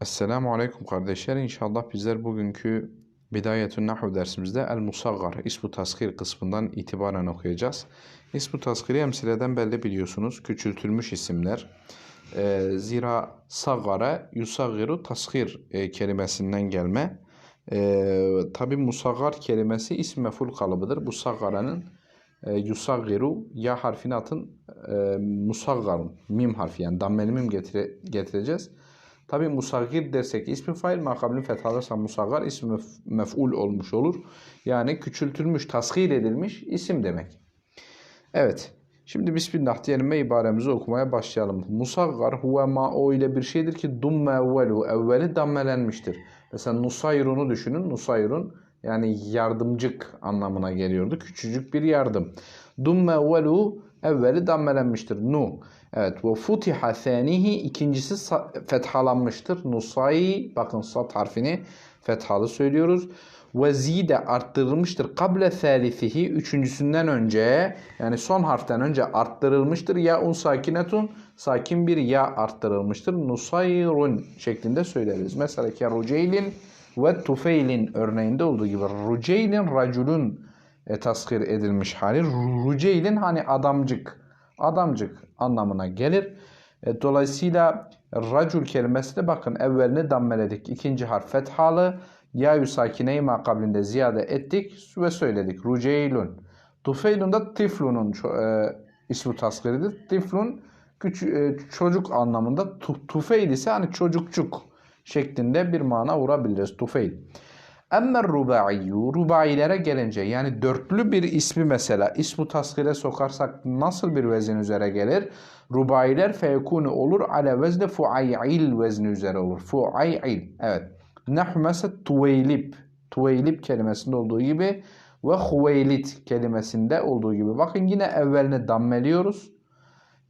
Esselamu Aleyküm kardeşler. İnşallah bizler bugünkü Bidayetün Nahv dersimizde El Musaggar, İsbu Taskir kısmından itibaren okuyacağız. İsbu Taskir'i emsileden belli biliyorsunuz. Küçültülmüş isimler. Ee, zira Saggara, Yusagiru, Taskir e, kelimesinden gelme. Ee, Tabi Musaggar kelimesi ism meful kalıbıdır. Bu Saggara'nın e, Yusagiru, ya harfini atın e, Musaggar'ın, mim harfi yani dammeli mim getire, getireceğiz. Tabi musagir dersek ismi fail makablin fethalarsa musaggar ismi mef- mef'ul olmuş olur. Yani küçültülmüş, tasgir edilmiş isim demek. Evet. Şimdi Bismillah diyelim ve ibaremizi okumaya başlayalım. Musaggar huve ma o ile bir şeydir ki dumme evvelu evveli dammelenmiştir. Mesela nusayrun'u düşünün. Nusayrun yani yardımcık anlamına geliyordu. Küçücük bir yardım. Dumme evvelu evveli dammelenmiştir. Nu. Evet. Ve futiha thanihi ikincisi fethalanmıştır. Nusay bakın sat harfini fethalı söylüyoruz. Ve zide arttırılmıştır. Kable thalithihi üçüncüsünden önce yani son harften önce arttırılmıştır. Ya un sakinetun sakin bir ya arttırılmıştır. Nusayrun şeklinde söyleriz. Mesela ki ruceylin ve tufeylin örneğinde olduğu gibi ruceylin raculun e, taskir edilmiş hali. Ruceylin hani adamcık, adamcık anlamına gelir. E, dolayısıyla racul kelimesi de bakın evvelini dammeledik. İkinci harf fethalı. Ya sakineyi makablinde ziyade ettik ve söyledik. Ruceylun. Tufeylun da tiflunun e, ismi taskiridir. Tiflun küçük, e, çocuk anlamında. Tu, tufeyl ise hani çocukçuk şeklinde bir mana vurabiliriz. Tufeyl. Emmer ruba'iyyu, rubailere gelince yani dörtlü bir ismi mesela ismu taskire sokarsak nasıl bir vezin üzere gelir? Rubailer feyekunu olur ale vezne fuayil vezni üzere olur. Fuayil. Evet. Nahu mesela tuveylib. Tuveylib kelimesinde olduğu gibi ve huveylit kelimesinde olduğu gibi. Bakın yine evvelini dammeliyoruz.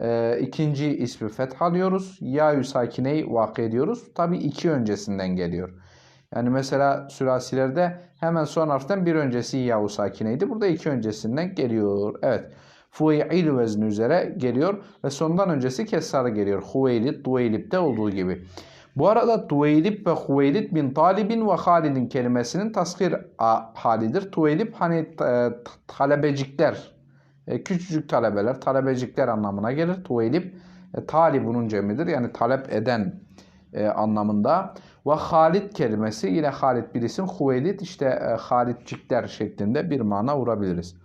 Ee, ikinci ismi fethalıyoruz. Ya sakineyi vakı ediyoruz. Tabi iki öncesinden geliyor. Yani mesela sülasilerde hemen son harften bir öncesi yahu sakineydi. Burada iki öncesinden geliyor. Evet. Fu'il vezni üzere geliyor ve sondan öncesi kesarı geliyor. Huveylit, Duveylip'te olduğu gibi. Bu arada Duveylip ve Huveylit bin Talibin ve Halid'in kelimesinin taskir a- halidir. Tuveylip hani e, talebecikler, e, küçücük talebeler, talebecikler anlamına gelir. Tuveylip e, talibunun cemidir. Yani talep eden anlamında. Ve Halid kelimesi yine Halid bir isim. Huveylid işte e, Halidcikler şeklinde bir mana vurabiliriz.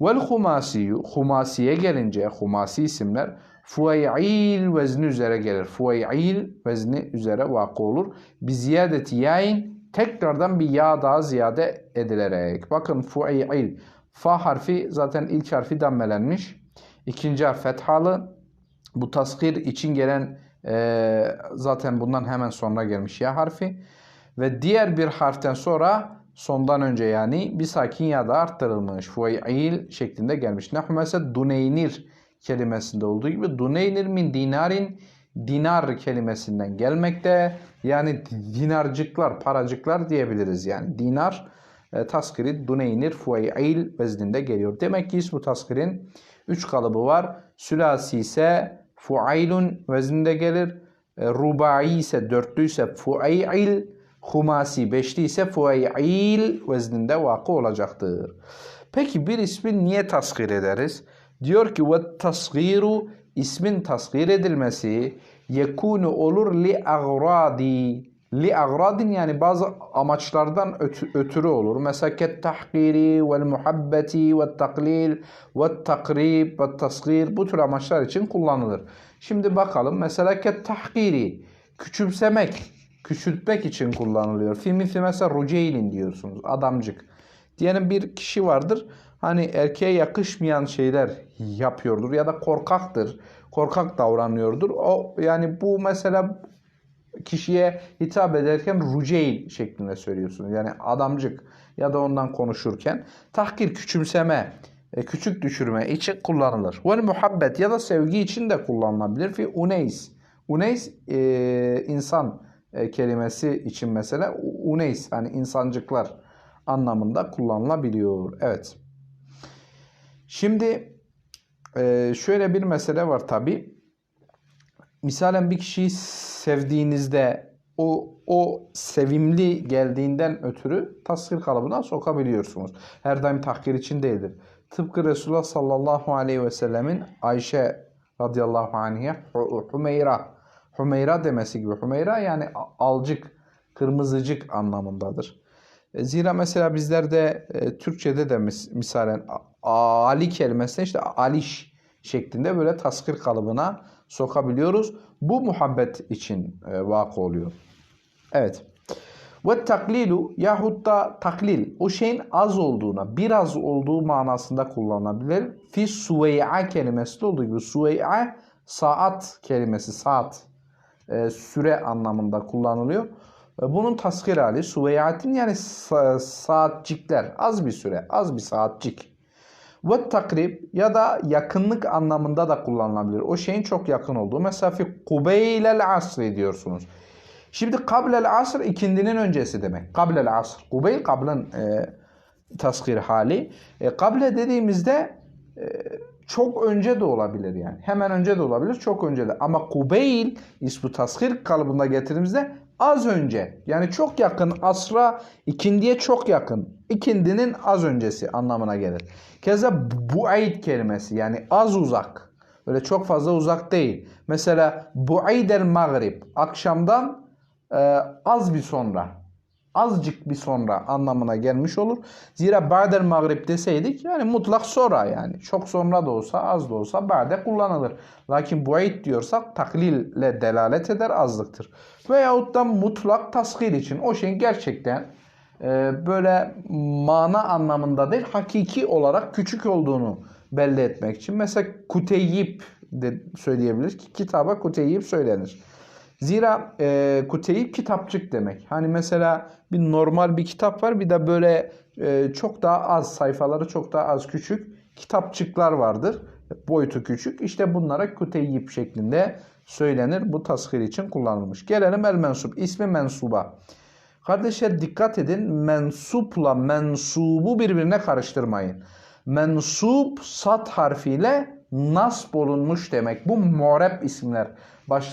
Vel humasiyu, humasiye gelince humasi isimler fuayil vezni üzere gelir. Fuayil vezni üzere vakı olur. Bir ziyadeti yayin tekrardan bir ya daha ziyade edilerek. Bakın fuayil. Fa harfi zaten ilk harfi dammelenmiş. İkinci harf fethalı. Bu taskir için gelen e, zaten bundan hemen sonra gelmiş ya harfi. Ve diğer bir harften sonra sondan önce yani bir sakin ya da arttırılmış. Fuayil şeklinde gelmiş. Nahu mesela duneynir kelimesinde olduğu gibi duneynir min dinarin dinar kelimesinden gelmekte. Yani dinarcıklar, paracıklar diyebiliriz yani. Dinar e, taskiri duneynir fuayil vezninde geliyor. Demek ki ismu taskirin 3 kalıbı var. Sülasi ise fuailun vezninde gelir. E, rubai ise dörtlü ise fuail. Humasi beşli ise fuail vezninde vakı olacaktır. Peki bir ismi niye tasgir ederiz? Diyor ki ve tasgiru ismin tasgir edilmesi yekunu olur li agradi li agradin yani bazı amaçlardan ötü- ötürü olur. Mesela ket tahkiri vel muhabbeti ve taklil ve takrib ve tasgir bu tür amaçlar için kullanılır. Şimdi bakalım mesela ket tahkiri küçümsemek, küçültmek için kullanılıyor. Fi misli mesela ruceylin diyorsunuz adamcık. Diyelim bir kişi vardır hani erkeğe yakışmayan şeyler yapıyordur ya da korkaktır. Korkak davranıyordur. O yani bu mesela kişiye hitap ederken ruceyl şeklinde söylüyorsunuz. Yani adamcık ya da ondan konuşurken tahkir küçümseme, e, küçük düşürme için kullanılır. Ve muhabbet ya da sevgi için de kullanılabilir. Fi uneys. Uneys e, insan e, kelimesi için mesela uneys hani insancıklar anlamında kullanılabiliyor. Evet. Şimdi şöyle bir mesele var tabi. Misalen bir kişiyi sevdiğinizde o o sevimli geldiğinden ötürü tasvir kalıbına sokabiliyorsunuz. Her daim tahkir için değildir. Tıpkı Resulullah sallallahu aleyhi ve sellemin Ayşe radıyallahu anh'a Hümeyra Hümeyra demesi gibi. Hümeyra yani alcık, kırmızıcık anlamındadır. E, Zira mesela bizlerde e, Türkçe'de de mis misalen Ali kelimesine işte aliş şeklinde böyle taskir kalıbına sokabiliyoruz. Bu muhabbet için e, vakı oluyor. Evet. Ve taklilu yahut da taklil o şeyin az olduğuna, biraz olduğu manasında kullanılabilir. Fi suvey'a kelimesi de olduğu gibi suvey'a saat kelimesi, saat e, süre anlamında kullanılıyor. E, Bunun taskir hali suveyyatin yani sa- saatcikler, az bir süre, az bir saatcik. Ve takrib ya da yakınlık anlamında da kullanılabilir. O şeyin çok yakın olduğu. Mesela fi kubeylel asri diyorsunuz. Şimdi kablel asr ikindinin öncesi demek. Kablel asr. Kubeyl kablın e, taskir hali. E, kable dediğimizde e, çok önce de olabilir yani. Hemen önce de olabilir, çok önce de. Ama kubeyl ismi taskir kalıbında getirdiğimizde az önce. Yani çok yakın asra ikindiye çok yakın. İkindinin az öncesi anlamına gelir. Keza bu'aid kelimesi yani az uzak. Öyle çok fazla uzak değil. Mesela bu'idel maghrib akşamdan e, az bir sonra azıcık bir sonra anlamına gelmiş olur. Zira ba'del maghrib deseydik yani mutlak sonra yani. Çok sonra da olsa az da olsa ba'de kullanılır. Lakin bu'id diyorsak taklille delalet eder azlıktır. Veyahut da mutlak tasgir için o şeyin gerçekten e, böyle mana anlamında değil hakiki olarak küçük olduğunu belli etmek için. Mesela kuteyyip de söyleyebiliriz ki kitaba kuteyyip söylenir. Zira e, kuteyip kitapçık demek. Hani mesela bir normal bir kitap var bir de böyle e, çok daha az sayfaları çok daha az küçük kitapçıklar vardır. Boyutu küçük. İşte bunlara kuteyip şeklinde söylenir. Bu tasvir için kullanılmış. Gelelim el mensup. İsmi mensuba. Kardeşler dikkat edin. Mensupla mensubu birbirine karıştırmayın. Mensup sat harfiyle nasb olunmuş demek. Bu moreb isimler.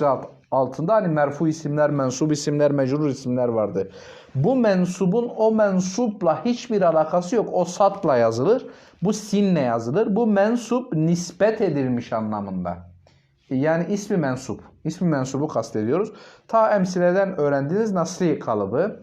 Alt- altında hani merfu isimler, mensup isimler, mecrur isimler vardı. Bu mensubun o mensupla hiçbir alakası yok. O satla yazılır. Bu sinle yazılır. Bu mensup nispet edilmiş anlamında. Yani ismi mensup. İsmi mensubu kastediyoruz. Ta emsileden öğrendiğiniz nasri kalıbı.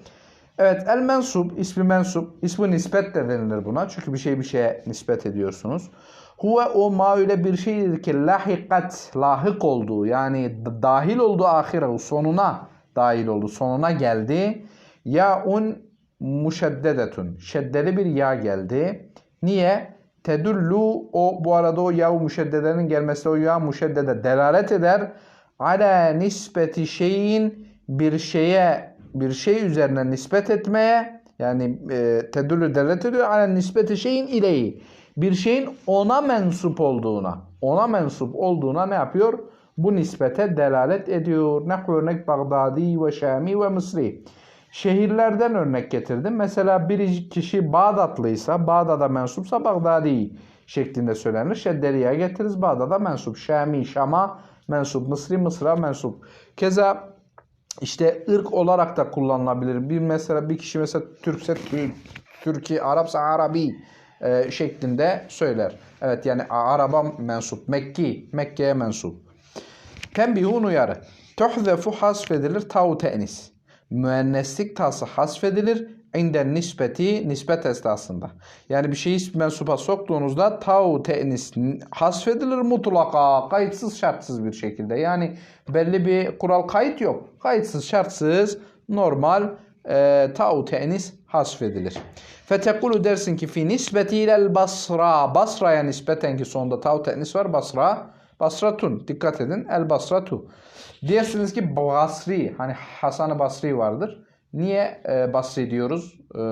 Evet el mensup, ismi mensup, ismi nispet de denilir buna. Çünkü bir şey bir şeye nispet ediyorsunuz. Huve o ma öyle bir şeydir ki lahikat, lahık olduğu yani dahil olduğu ahirehu sonuna dahil oldu, sonuna geldi. Yaun muşeddedetun, şeddeli bir ya geldi. Niye? Tedullu o bu arada o ya müşeddedenin gelmesi o ya müşeddede delalet eder. Ala nispeti şeyin bir şeye bir şey üzerine nispet etmeye yani e, tedullu delalet ediyor ala nispeti şeyin ileyi bir şeyin ona mensup olduğuna ona mensup olduğuna ne yapıyor? Bu nispete delalet ediyor. Ne örnek Bagdadi ve Şami ve Mısri. Şehirlerden örnek getirdim. Mesela bir kişi Bağdatlıysa, Bağdat'a mensupsa Bagdadi şeklinde söylenir. Şeddeliye getiririz. Bağdat'a mensup. Şami, Şam'a mensup. Mısri, Mısır'a mensup. Keza işte ırk olarak da kullanılabilir. Bir mesela bir kişi mesela Türkse Türk, Türkiye, Arapsa Arabi e, şeklinde söyler. Evet yani Arap'a mensup. Mekki, Mekke'ye mensup. Tembihun uyarı. Tuhzefu hasfedilir tav te'nis. Müenneslik tası hasfedilir inde nispeti nispet esnasında. Yani bir şeyi mensupa soktuğunuzda tav te'nis hasfedilir mutlaka kayıtsız şartsız bir şekilde. Yani belli bir kural kayıt yok. Kayıtsız şartsız normal e, tav te'nis hasfedilir. Fetekulu dersin ki fi nisbeti ilel basra. Basra'ya nispeten ki sonunda tav te'nis var basra. Basratun. Dikkat edin. El basratu. Diyersiniz ki Basri. Hani Hasan-ı Basri vardır. Niye e, Basri diyoruz? E,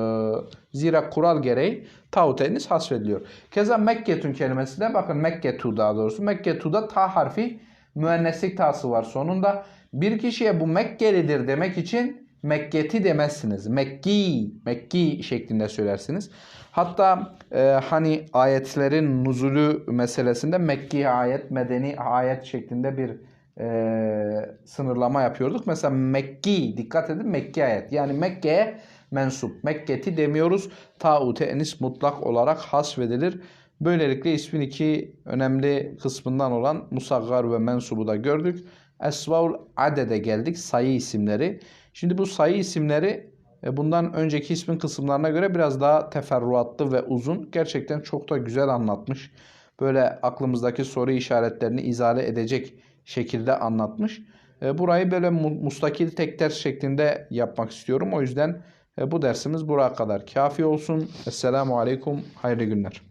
zira kural gereği tavuteniz hasfediliyor. Keza Mekketun kelimesi de bakın Mekketu daha doğrusu. Mekketu'da ta harfi müenneslik tası var sonunda. Bir kişiye bu Mekkelidir demek için Mekketi demezsiniz. Mekki, Mekki şeklinde söylersiniz. Hatta e, hani ayetlerin nuzulü meselesinde Mekki ayet, Medeni ayet şeklinde bir e, sınırlama yapıyorduk. Mesela Mekki dikkat edin Mekki ayet. Yani Mekke'ye mensup. Mekketi demiyoruz. Ta'u te'nis mutlak olarak hasfedilir. Böylelikle ismin iki önemli kısmından olan musaggar ve mensubu da gördük. Esvaul adede geldik. Sayı isimleri. Şimdi bu sayı isimleri e, bundan önceki ismin kısımlarına göre biraz daha teferruatlı ve uzun. Gerçekten çok da güzel anlatmış. Böyle aklımızdaki soru işaretlerini izale edecek şekilde anlatmış. E, Burayı böyle mu- mustakil tek ders şeklinde yapmak istiyorum. O yüzden e, bu dersimiz buraya kadar kafi olsun. Esselamu Aleyküm. Hayırlı günler.